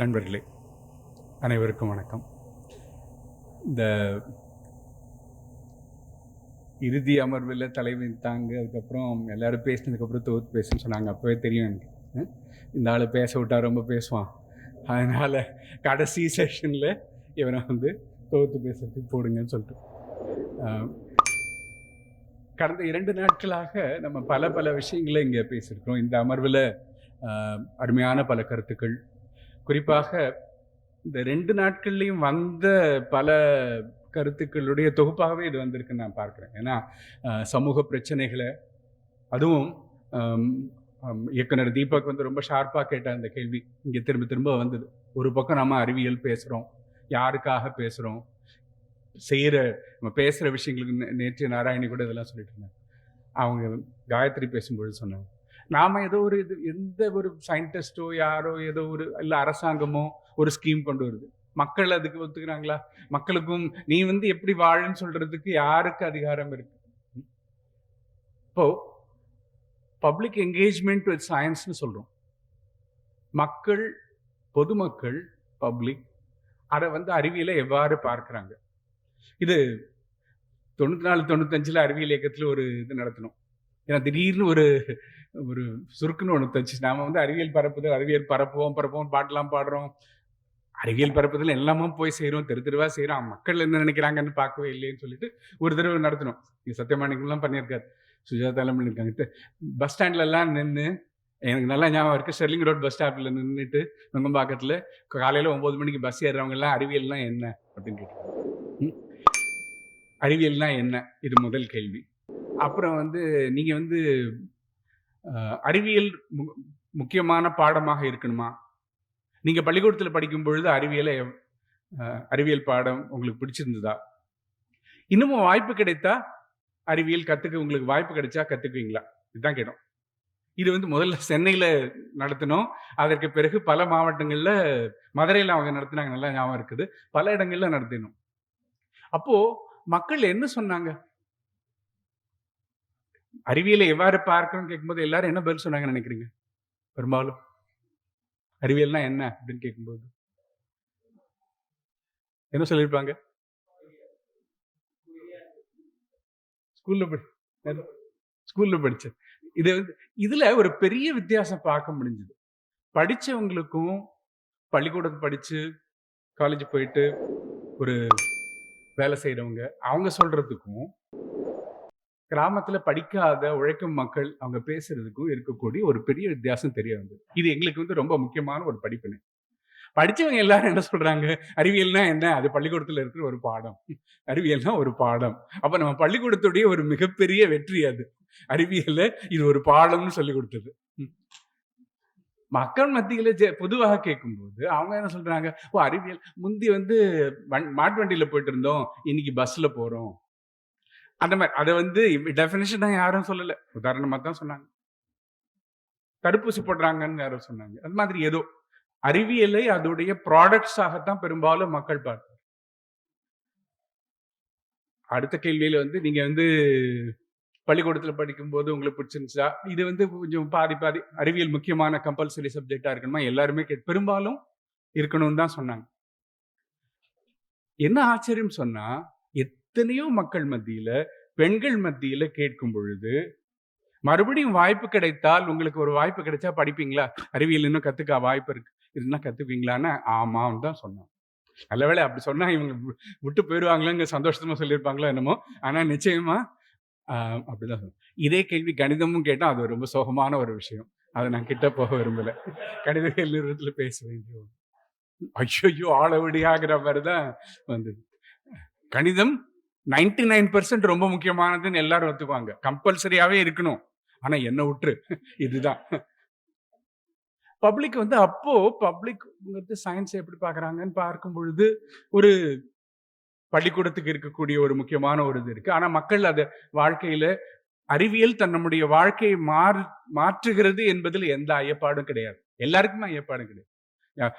நண்பர்களே அனைவருக்கும் வணக்கம். இந்த இறுதி அமர்வில் தலைமை தாங்க அதுக்கப்புறம் எல்லோரும் பேசினதுக்கப்புறம் தோத்து பேசுன்னு சொன்னாங்க. அப்போவே தெரியும் எனக்கு. இந்த ஆள் பேச விட்டா ரொம்ப பேசுவான். அதனால் கடைசி செஷனில் இவனை வந்து தோற்று பேசுறதுக்கு போடுங்கன்னு சொல்லிட்டு கடந்த இரண்டு நாட்களாக நம்ம பல பல விஷயங்களை இங்கே பேசியிருக்கிறோம். இந்த அமர்வில் அருமையான பல கருத்துக்கள் குறிப்பாக இந்த ரெண்டு நாட்கள்லையும் வந்த பல கருத்துக்களுடைய தொகுப்பாகவே இது வந்திருக்குன்னு நான் பார்க்குறேன். ஏன்னா சமூக பிரச்சனைகளை அதுவும் இயக்குனர் தீபக் வந்து ரொம்ப ஷார்ப்பாக கேட்ட அந்த கேள்வி. இங்கே திரும்ப திரும்ப வந்தது. ஒரு பக்கம் நம்ம அறிவியல் பேசுகிறோம் யாருக்காக பேசுகிறோம் செய்கிற நம்ம பேசுகிற விஷயங்களுக்கு நே- நேற்று நாராயணி கூட இதெல்லாம் சொல்லிட்டு இருந்தேன் அவங்க காயத்ரி பேசும்பொழுது சொன்னாங்க நாம் ஏதோ ஒரு இது எந்த ஒரு சயின்டிஸ்டோ யாரோ ஏதோ ஒரு இல்லை அரசாங்கமோ ஒரு ஸ்கீம் கொண்டு வருது. மக்கள் அதுக்கு ஒத்துக்கிறாங்களா? மக்களுக்கும் நீ வந்து எப்படி வாழுன்னு சொல்றதுக்கு யாருக்கு அதிகாரம் இருக்கு? இப்போ பப்ளிக் என்கேஜ்மெண்ட் வித் சயின்ஸ்னு சொல்றோம். மக்கள் பொதுமக்கள் பப்ளிக் அதை வந்து அறிவியலை எவ்வாறு பார்க்குறாங்க? இது தொண்ணூற்றி நாலு தொண்ணூத்தஞ்சில் அறிவியல் இயக்கத்தில் ஒரு இது நடத்தினோம் ஏன்னா திடீர்னு ஒரு ஒரு சுருக்குன்னு ஒன்று தச்சு. நாம் வந்து அறிவியல் பரப்புதல் அறிவியல் பரப்புவோம் பரப்புவோம் பாட்டெலாம் பாடுறோம். அறிவியல் பரப்புதல் எல்லாமே போய் செய்கிறோம் தெரு தெருவாக செய்கிறோம் மக்கள் என்ன நினைக்கிறாங்கன்னு பார்க்கவே இல்லைன்னு சொல்லிட்டு ஒரு தடவை நடத்தினோம் இது சத்தியமானிக்கெல்லாம் பண்ணியிருக்காரு. சுஜாதாலாம் பண்ணியிருக்காங்க. பஸ் ஸ்டாண்ட்லலாம் நின்று எனக்கு நல்லா ஞாபகம் இருக்குது ஸ்டெர்லிங் ரோட் பஸ் ஸ்டாப்பில் நின்றுட்டு நுங்கம்பாக்கத்தில் காலையில் ஒம்பது மணிக்கு பஸ் ஏறுறவங்கலாம் அறிவியல்லாம் என்ன அப்படின்னு கேட்டாங்க. ம்? அறிவியல்னா என்ன? இது முதல் கேள்வி. அப்புறம் வந்து நீங்கள் வந்து அறிவியல் மு- முக்கியமான பாடமாக இருக்கணுமா? நீங்கள் பள்ளிக்கூடத்தில் படிக்கும் பொழுது அறிவியலை அறிவியல் பாடம் உங்களுக்கு பிடிச்சிருந்ததா? இன்னமும் வாய்ப்பு கிடைத்தா அறிவியல் கற்றுக்க உங்களுக்கு வாய்ப்பு கிடைச்சா கற்றுக்குவீங்களா இதுதான் கேட்டோம். இது வந்து முதல்ல சென்னையில் நடத்தினோம். அதற்கு பிறகு பல மாவட்டங்களில் மதுரையில் அவங்க நடத்தினாங்க நல்லா ஞாபகம் இருக்குது. பல இடங்கள்ல நடத்தினோம். அப்போ மக்கள் என்ன சொன்னாங்க? அறிவியலை எவ்வாறு பார்க்கணும்னு கேட்கும்போது எல்லாரும் என்ன பதில் சொன்னாங்கன்னு நினைக்கிறீங்க? பெரும்பாலும். அறிவியல்னா என்ன அப்படின்னு கேட்கும்போது. என்ன சொல்லியிருப்பாங்க? ஸ்கூல்ல படி ஸ்கூல்ல படிச்ச. இது வந்து இதுல ஒரு பெரிய வித்தியாசம் பார்க்க முடிஞ்சது. படிச்சவங்களுக்கும் பள்ளிக்கூடத்தை படிச்சு காலேஜ் போயிட்டு ஒரு வேலை செய்யறவங்க அவங்க சொல்றதுக்கும் கிராமத்துல படிக்காத உழைக்கும் மக்கள் அவங்க பேசுறதுக்கும் இருக்கக்கூடிய ஒரு பெரிய வித்தியாசம் தெரிய வந்தது. இது எங்களுக்கு வந்து ரொம்ப முக்கியமான ஒரு படிப்பினை. படிச்சவங்க எல்லாரும் என்ன சொல்றாங்க? அறிவியல்னா என்ன? அது பள்ளிக்கூடத்துல இருக்கிற ஒரு பாடம். அறிவியல்னா ஒரு பாடம். அப்ப நம்ம பள்ளிக்கூடத்துடைய ஒரு மிகப்பெரிய வெற்றி அது. அறிவியல்ல இது ஒரு பாடம்னு சொல்லி கொடுத்தது. மக்கள் மத்தியில பொதுவாக கேட்கும்போது அவங்க என்ன சொல்றாங்க? ஓ அறிவியல் முந்தி வந்து வண்- மாட்டு வண்டியில போயிட்டு இருந்தோம். இன்னைக்கு பஸ்ல போறோம். அந்த மாதிரி அதை வந்து டெஃபினேஷன் தான் யாரும் சொல்லல. உதாரணமா தான் சொன்னாங்க. தடுப்பூசி போடுறாங்கன்னு யாரும் சொன்னாங்க. அது மாதிரி ஏதோ. அறிவியலை அதோடைய ப்ராடக்ட்ஸாகத்தான் பெரும்பாலும் மக்கள் பார்த்தார் அடுத்த கேள்வியில வந்து நீங்க வந்து பள்ளிக்கூடத்துல படிக்கும்போது உங்களுக்கு பிடிச்சிருந்துச்சா? இது வந்து கொஞ்சம் பாதி பாதி. அறிவியல் முக்கியமான கம்பல்சரி சப்ஜெக்டா இருக்கணுமா? எல்லாருமே கே பெரும்பாலும் இருக்கணும்னு தான் சொன்னாங்க. என்ன ஆச்சரியம் சொன்னா எத்தனையோ மக்கள் மத்தியில பெண்கள் மத்தியில கேட்கும் பொழுது மறுபடியும் வாய்ப்பு கிடைத்தால் உங்களுக்கு ஒரு வாய்ப்பு கிடைச்சா படிப்பீங்களா? அறிவியல் இன்னும் கத்துக்க வாய்ப்பு இருக்கு. இதுனா கத்துப்பீங்களான்னு ஆமான்னு தான் சொன்னான் நல்லவேளை அப்படி சொன்னா இவங்க விட்டு போயிடுவாங்களேங்க சந்தோஷமா சொல்லியிருப்பாங்களோ என்னமோ. ஆனா நிச்சயமா ஆஹ், அப்படிதான் சொன்னேன். இதே கேள்வி கணிதமும் கேட்டால் அது ரொம்ப சோகமான ஒரு விஷயம். அதை நான் கிட்ட போக விரும்பல. கணிதவியல் நிறுவனத்தில் பேச வேண்டிய ஐயோ ஐயோ ஆகிற மாதிரி தான் வந்தது. கணிதம் 99% நைன் பெர்சன்ட் ரொம்ப முக்கியமானதுன்னு எல்லாரும் ஒத்துக்குவாங்க. கம்பல்சரியாவே இருக்கணும். ஆனா என்ன விட்டுரு இதுதான். பப்ளிக் வந்து அப்போ பப்ளிக் வந்து சயின்ஸ் எப்படி பார்க்கறாங்கன்னு பார்க்கும் பொழுது ஒரு பள்ளிக்கூடத்துக்கு இருக்கக்கூடிய ஒரு முக்கியமான ஒரு இது இருக்கு. ஆனா மக்கள் அதை வாழ்க்கையில அறிவியல் தன்னுடைய வாழ்க்கையை மாறு மாற்றுகிறது என்பதில் எந்த ஐயப்பாடும் கிடையாது. எல்லாருக்குமே ஐயப்பாடும் கிடையாது.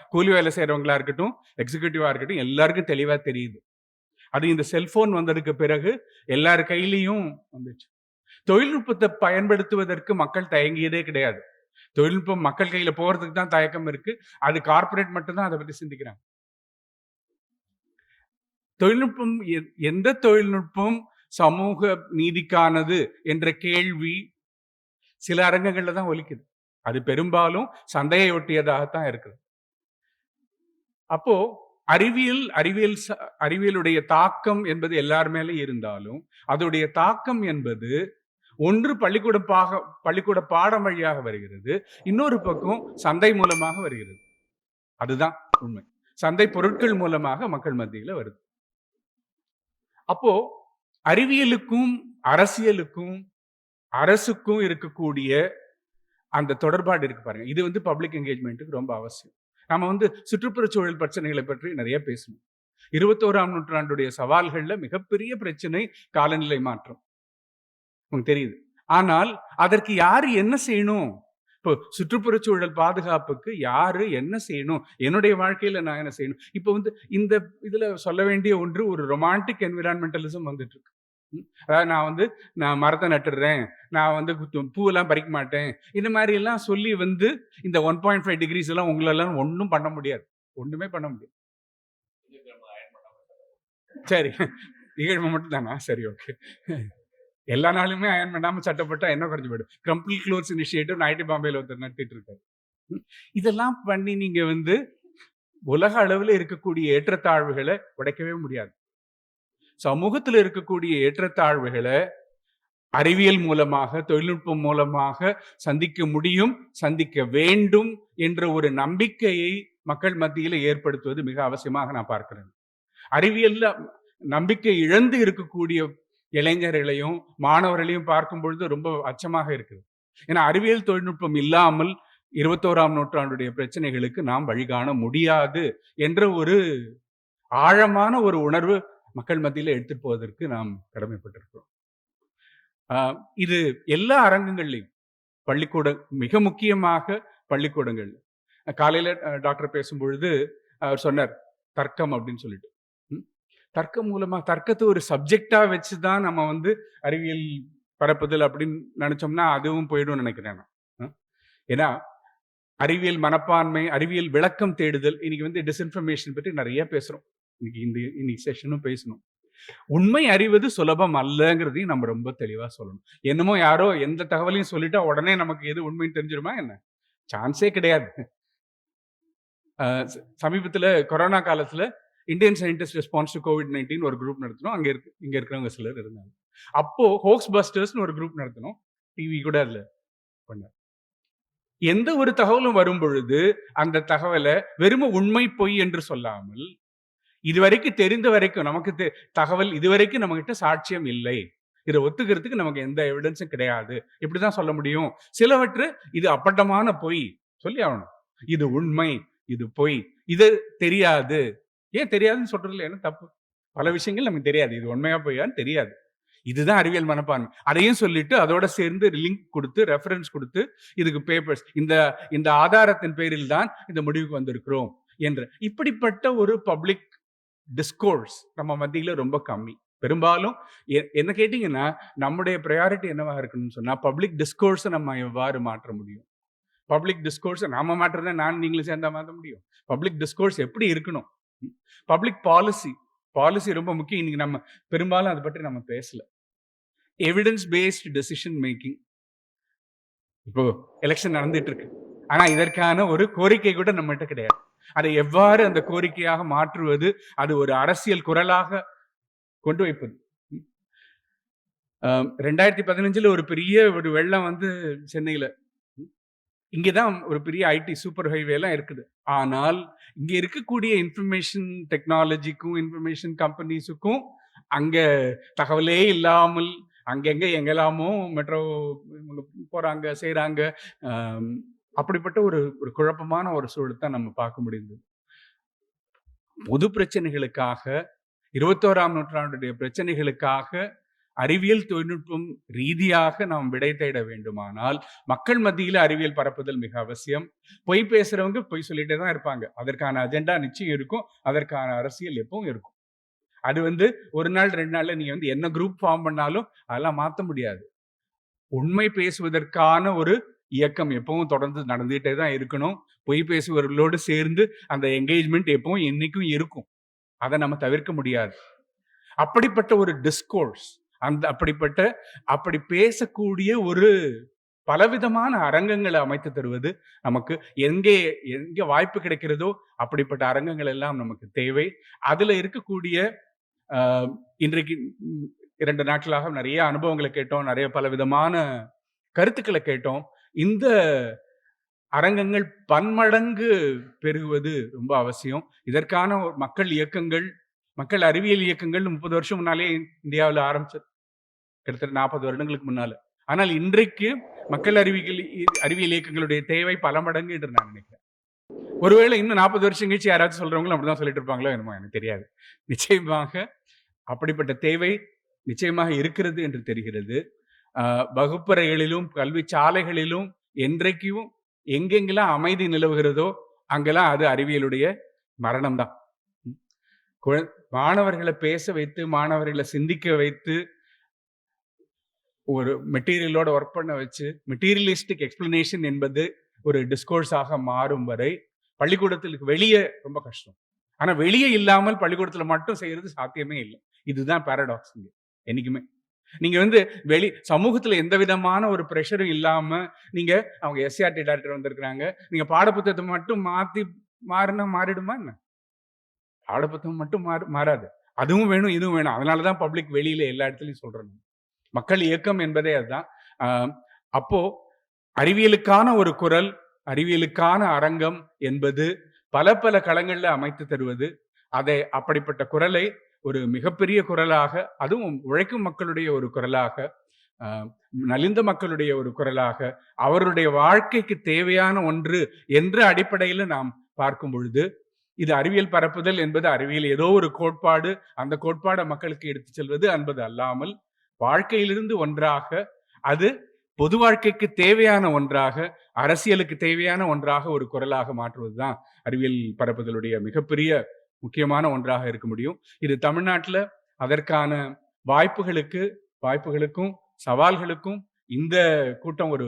கூலி வேலை செய்யறவங்களா இருக்கட்டும் எக்ஸிக்யூட்டிவா இருக்கட்டும் எல்லாருக்கும் தெளிவா தெரியுது. அது இந்த செல்போன் வந்ததுக்கு பிறகு எல்லார் கையிலையும் வந்துச்சு. தொழில்நுட்பத்தை பயன்படுத்துவதற்கு மக்கள் தயங்கியதே கிடையாது. தொழில்நுட்பம் மக்கள் கையில போறதுக்கு தான் தயக்கம் இருக்கு. அது கார்பரேட் மட்டும்தான் அதை பத்தி சிந்திக்கிறாங்க. தொழில்நுட்பம் எந்த தொழில்நுட்பம் சமூக நீதிக்கானது என்ற கேள்வி சில அரங்கங்கள்ல தான் ஒலிக்குது. அது பெரும்பாலும் சந்தையை ஒட்டியதாகத்தான் இருக்குது. அப்போ அறிவியல் அறிவியல் அறிவியலுடைய தாக்கம் என்பது எல்லார் மேலே இருந்தாலும் அதோடைய தாக்கம் என்பது ஒன்று பள்ளிக்கூட பாக பள்ளிக்கூட பாடம் வழியாக வருகிறது இன்னொரு பக்கம் சந்தை மூலமாக வருகிறது. அதுதான் உண்மை. சந்தை பொருட்கள் மூலமாக மக்கள் மத்தியில வருது. அப்போ அறிவியலுக்கும் அரசியலுக்கும் அரசுக்கும் இருக்கக்கூடிய அந்த தொடர்பாடு இருக்கு பாருங்க. இது வந்து பப்ளிக் என்கேஜ்மெண்ட்டுக்கு ரொம்ப அவசியம். நம்ம வந்து சுற்றுப்புறச் சூழல் பிரச்சனைகளை பற்றி நிறைய பேசணும் இருபத்தோராம் நூற்றாண்டுடைய சவால்கள்ல மிகப்பெரிய பிரச்சனை காலநிலை மாற்றம். உங்களுக்கு தெரியுது. ஆனால் அதற்கு யாரு என்ன செய்யணும்? இப்போ சுற்றுப்புறச்சூழல் பாதுகாப்புக்கு யாரு என்ன செய்யணும்? என்னுடைய வாழ்க்கையில நான் என்ன செய்யணும்? இப்போ வந்து இந்த இதுல சொல்ல வேண்டிய ஒன்று ஒரு ரொமான்டிக் என்விரான்மெண்டலிசம் வந்துட்டு இருக்கு. அதாவது நான் வந்து நான் மரத்தை நட்டுடுறேன். நான் வந்து பூவெல்லாம் பறிக்க மாட்டேன். இந்த மாதிரி எல்லாம் சொல்லி வந்து இந்த ஒன் பாயிண்ட் ஃபைவ் டிகிரிஸ் எல்லாம் உங்களெல்லாம் ஒன்றும் பண்ண முடியாது. ஒன்றுமே பண்ண முடியாது. சரி. நிகழ்வு மட்டும் தானா சரி ஓகே எல்லா நாளுமே அயன் பண்ணாமல் சட்டப்பட்டா என்ன குறைஞ்சு போயிடும்? கிரம்பிள் க்ளோர்ஸ் இனிஷியேட்டிவ் ஐடி பாம்பேல ஒருத்தர் நடத்திட்டு இருக்காரு ம், இதெல்லாம் பண்ணி நீங்க வந்து உலக அளவில் இருக்கக்கூடிய ஏற்றத்தாழ்வுகளை உடைக்கவே முடியாது. சமூகத்தில் இருக்கக்கூடிய ஏற்றத்தாழ்வுகளை அறிவியல் மூலமாக தொழில்நுட்பம் மூலமாக சந்திக்க முடியும் சந்திக்க வேண்டும் என்ற ஒரு நம்பிக்கையை மக்கள் மத்தியில் ஏற்படுத்துவது மிக அவசியமாக நான் பார்க்கிறேன். அறிவியல்ல நம்பிக்கை இழந்து இருக்கக்கூடிய இளைஞர்களையும் மாணவர்களையும் பார்க்கும் பொழுது ரொம்ப அச்சமாக இருக்குது. ஏன்னா அறிவியல் தொழில்நுட்பம் இல்லாமல் இருபத்தோராம் நூற்றாண்டுடைய பிரச்சனைகளுக்கு நாம் வழிகாண முடியாது என்ற ஒரு ஆழமான ஒரு உணர்வு மக்கள் மத்தியில் எடுத்துட்டு போவதற்கு நாம் கடமைப்பட்டிருக்கிறோம். இது எல்லா அரங்கங்கள்லையும் பள்ளிக்கூட மிக முக்கியமாக பள்ளிக்கூடங்கள். காலையில் டாக்டர் பேசும்பொழுது அவர் சொன்னார் தர்க்கம் அப்படின்னு சொல்லிட்டு. ம்? தர்க்கம் மூலமாக தர்க்கத்தை ஒரு சப்ஜெக்டாக வச்சு தான் நம்ம வந்து அறிவியல் பரப்புதல் அப்படின்னு நினச்சோம்னா அதுவும் போயிடும் நினைக்கிறேன் நான். ஏன்னா அறிவியல் மனப்பான்மை அறிவியல் விளக்கம் தேடுதல் இன்னைக்கு வந்து டிஸ்இன்ஃபர்மேஷன் பற்றி நிறைய பேசுகிறோம் இன்னைக்கு இந்த இன்னைக்கு செஷனும் பேசணும். உண்மை அறிவது சுலபம் அல்லங்கிறதையும் நம்ம ரொம்ப தெளிவா சொல்லணும். என்னமோ யாரோ எந்த தகவலையும் சொல்லிட்டா உடனே நமக்கு எது உண்மைன்னு தெரிஞ்சிருமா என்ன? சான்ஸே கிடையாது. அஹ் சமீபத்துல கொரோனா காலத்துல Indian scientist response to COVID nineteen ஒரு குரூப் நடத்தினோம். அங்கே இருக்கு இங்கே இருக்கிறவங்க சிலர் இருந்தாங்க. அப்போ ஹோக்ஸ் பஸ்டர்ஸ்னு ஒரு குரூப் நடத்தினோம். டிவி கூட அதில் பண்ணார் எந்த ஒரு தகவலும் வரும் பொழுது அந்த தகவலை வெறும உண்மை பொய் என்று சொல்லாமல் இதுவரைக்கும் தெரிந்த வரைக்கும் நமக்கு தெ- தகவல் இதுவரைக்கும் நம்ம கிட்ட சாட்சியம் இல்லை. இதை ஒத்துக்கிறதுக்கு நமக்கு எந்த எவிடன்ஸும் கிடையாது. இப்படிதான் சொல்ல முடியும். சிலவற்று இது அப்பட்டமான பொய் சொல்லி ஆகணும். இது உண்மை இது பொய் இது தெரியாது. ஏன் தெரியாதுன்னு சொல்றதுல என்ன தப்பு? பல விஷயங்கள் நமக்கு தெரியாது. இது உண்மையா பொய்யான்னு தெரியாது. இதுதான் அறிவியல் மனப்பான்மை. அதையும் சொல்லிட்டு அதோட சேர்ந்து லிங்க் கொடுத்து ரெஃபரன்ஸ் கொடுத்து இதுக்கு பேப்பர்ஸ் இந்த இந்த ஆதாரத்தின் பேரில் தான் இந்த முடிவுக்கு வந்திருக்கிறோம் என்ற இப்படிப்பட்ட ஒரு பப்ளிக் டிஸ்கோர்ஸ் நம்ம மத்தியில ரொம்ப கம்மி. பெரும்பாலும் என்ன கேட்டீங்கன்னா நம்முடைய ப்ரையாரிட்டி என்னவா இருக்கணும்னு சொன்னா பப்ளிக் டிஸ்கோர்ஸை நம்ம எவ்வாறு மாற்ற முடியும்? பப்ளிக் டிஸ்கோர்ஸை நாம மாற்றுறத நான் நீங்களும் சேர்ந்தா மாற்ற முடியும். பப்ளிக் டிஸ்கோர்ஸ் எப்படி இருக்கணும்? பப்ளிக் பாலிசி பாலிசி ரொம்ப முக்கியம். இன்னைக்கு நம்ம பெரும்பாலும் அதை பற்றி நம்ம பேசல. எவிடன்ஸ் பேஸ்டு டெசிஷன் மேக்கிங் இப்போ எலெக்ஷன் நடந்துட்டு இருக்கு. ஆனா இதற்கான ஒரு கோரிக்கை கூட நம்மகிட்ட கிடையாது. அதை எவ்வாறு அந்த கோரிக்கையாக மாற்றுவது? அது ஒரு அரசியல் குரலாக கொண்டு வைப்பது. ரெண்டாயிரத்தி பதினஞ்சுல ஒரு பெரிய ஒரு வெள்ளம் வந்து சென்னையில. இங்கதான் ஒரு பெரிய ஐடி சூப்பர் ஹைவே எல்லாம் இருக்குது. ஆனால் இங்க இருக்கக்கூடிய இன்ஃபர்மேஷன் டெக்னாலஜிக்கும் இன்ஃபர்மேஷன் கம்பெனிஸுக்கும் அங்க தகவலே இல்லாமல் அங்கங்க எங்கெல்லாமோ மெட்ரோ போறாங்க செய்றாங்க. அப்படிப்பட்ட ஒரு ஒரு குழப்பமான ஒரு சூழல் தான் நம்ம பார்க்க முடிந்தது. பொது பிரச்சனைகளுக்காக இருபத்தோராம் நூற்றாண்டுடைய பிரச்சனைகளுக்காக அறிவியல் தொழில்நுட்பம் ரீதியாக நாம் விடை தேட வேண்டுமானால் மக்கள் மத்தியில் அறிவியல் பரப்புதல் மிக அவசியம். பொய் பேசுறவங்க பொய் சொல்லிட்டே தான் இருப்பாங்க. அதற்கான அஜெண்டா நிச்சயம் இருக்கும். அதற்கான அரசியல் எப்பவும் இருக்கும். அது வந்து ஒரு நாள் ரெண்டு நாள்ல நீங்க வந்து என்ன குரூப் ஃபார்ம் பண்ணாலும் அதெல்லாம் மாத்த முடியாது. உண்மை பேசுவதற்கான ஒரு இயக்கம் எப்பவும் தொடர்ந்து நடந்துகிட்டே தான் இருக்கணும். பொய் பேசுபவர்களோடு சேர்ந்து அந்த என்கேஜ்மெண்ட் எப்பவும் என்னைக்கும் இருக்கும். அதை நம்ம தவிர்க்க முடியாது. அப்படிப்பட்ட ஒரு டிஸ்கோர்ஸ் அந்த அப்படிப்பட்ட அப்படி பேசக்கூடிய ஒரு பலவிதமான அரங்கங்களை அமைத்து தருவது நமக்கு எங்கே எங்கே வாய்ப்பு கிடைக்கிறதோ அப்படிப்பட்ட அரங்கங்கள் எல்லாம் நமக்கு தேவை. அதுல இருக்கக்கூடிய ஆஹ், இன்றைக்கு இரண்டு நாட்களாக நிறைய அனுபவங்களை கேட்டோம். நிறைய பலவிதமான கருத்துக்களை கேட்டோம். இந்த அரங்கங்கள் பன்மடங்கு பெருகுவது ரொம்ப அவசியம். இதற்கான ஒரு மக்கள் இயக்கங்கள் மக்கள் அறிவியல் இயக்கங்கள் முப்பது வருஷம் முன்னாலே இந்தியாவில் ஆரம்பிச்சது. கிட்டத்தட்ட நாற்பது வருடங்களுக்கு முன்னால. ஆனால் இன்றைக்கு மக்கள் அறிவியல் அறிவியல் இயக்கங்களுடைய தேவை பல மடங்கு என்று நான் நினைக்கிறேன். ஒருவேளை இன்னும் நாற்பது வருஷம் கழிச்சு யாராச்சும் சொல்றவங்களும் அப்படிதான் சொல்லிட்டு இருப்பாங்களோ என்னமோ எனக்கு தெரியாது. நிச்சயமாக அப்படிப்பட்ட தேவை நிச்சயமாக இருக்கிறது என்று தெரிகிறது. வகுப்பறைகளிலும் கல்வி சாலைகளிலும் என்றைக்கும் எங்கெங்கெல்லாம் அமைதி நிலவுகிறதோ அங்கெல்லாம் அது அறிவியலுடைய மரணம் தான் மாணவர்களை பேச வைத்து மாணவர்களை சிந்திக்க வைத்து ஒரு மெட்டீரியலோட ஒர்க் பண்ண வச்சு மெட்டீரியலிஸ்டிக் எக்ஸ்பிளனேஷன் என்பது ஒரு டிஸ்கோர்ஸாக மாறும் வரை பள்ளிக்கூடத்திற்கு வெளியே ரொம்ப கஷ்டம். ஆனால் வெளியே இல்லாமல் பள்ளிக்கூடத்தில் மட்டும் செய்யறது சாத்தியமே இல்லை. இதுதான் பேரடாக்ஸ் இங்கே என்றைக்குமே நீங்க வந்து வெளி சமூகத்துல எந்த விதமான ஒரு ப்ரெஷரும் இல்லாம நீங்க அவங்க எஸ்சிஆர்டி டாக்டர் வந்திருக்கிறாங்க. நீங்க பாடப்புத்தகத்தை மட்டும் மாத்தி மாறினா மாறிடுமா என்ன? பாடப்புத்தகம் மட்டும் மாறு மாறாது. அதுவும் வேணும் இதுவும் வேணும். அதனாலதான் பப்ளிக் வெளியில எல்லா இடத்துலயும் சொல்றேன் மக்கள் இயக்கம் என்பதே அதுதான். ஆஹ் அப்போ அறிவியலுக்கான ஒரு குரல் அறிவியலுக்கான அரங்கம் என்பது பல பல களங்களில் அமைத்து தருவது அதை அப்படிப்பட்ட குரலை ஒரு மிகப்பெரிய குரலாக அதுவும் உழைக்கும் மக்களுடைய ஒரு குரலாக ஆஹ் நலிந்த மக்களுடைய ஒரு குரலாக அவருடைய வாழ்க்கைக்கு தேவையான ஒன்று என்ற அடிப்படையில் நாம் பார்க்கும் பொழுது இது அறிவியல் பரப்புதல் என்பது அறிவியல் ஏதோ ஒரு கோட்பாடு அந்த கோட்பாடை மக்களுக்கு எடுத்துச் செல்வது என்பது அல்லாமல் வாழ்க்கையிலிருந்து ஒன்றாக அது பொது வாழ்க்கைக்கு தேவையான ஒன்றாக அரசியலுக்கு தேவையான ஒன்றாக ஒரு குரலாக மாற்றுவதுதான் அறிவியல் பரப்புதலுடைய மிகப்பெரிய முக்கியமான ஒன்றாக இருக்க முடியும். இது தமிழ்நாட்டில் அதற்கான வாய்ப்புகளுக்கு வாய்ப்புகளுக்கும் சவால்களுக்கும் இந்த கூட்டம் ஒரு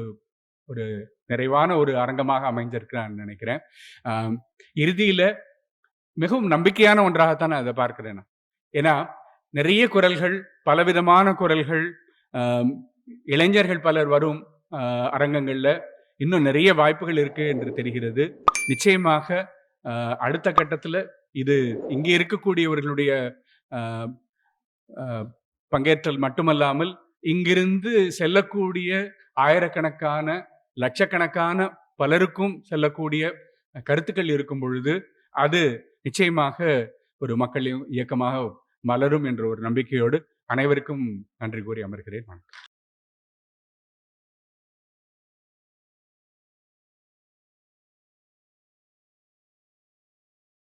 ஒரு நிறைவான ஒரு அரங்கமாக அமைஞ்சிருக்கிறான்னு நினைக்கிறேன். இறுதியில் இறுதியில மிகவும் நம்பிக்கையான ஒன்றாகத்தான் நான் அதை பார்க்கிறேன் நான். ஏன்னா நிறைய குரல்கள் பலவிதமான குரல்கள் இளைஞர்கள் பலர் வரும் ஆஹ், இன்னும் நிறைய வாய்ப்புகள் இருக்கு என்று தெரிகிறது. நிச்சயமாக ஆஹ், அடுத்த கட்டத்தில் இது இங்கே இருக்கக்கூடியவர்களுடைய பங்கேற்றல் மட்டுமல்லாமல் இங்கிருந்து செல்லக்கூடிய ஆயிரக்கணக்கான லட்சக்கணக்கான பலருக்கும் செல்லக்கூடிய கருத்துக்கள் இருக்கும் பொழுது அது நிச்சயமாக ஒரு மக்கள் இயக்கமாக மலரும் என்ற ஒரு நம்பிக்கையோடு அனைவருக்கும் நன்றி கூறி அமர்கிறேன். வணக்கம்.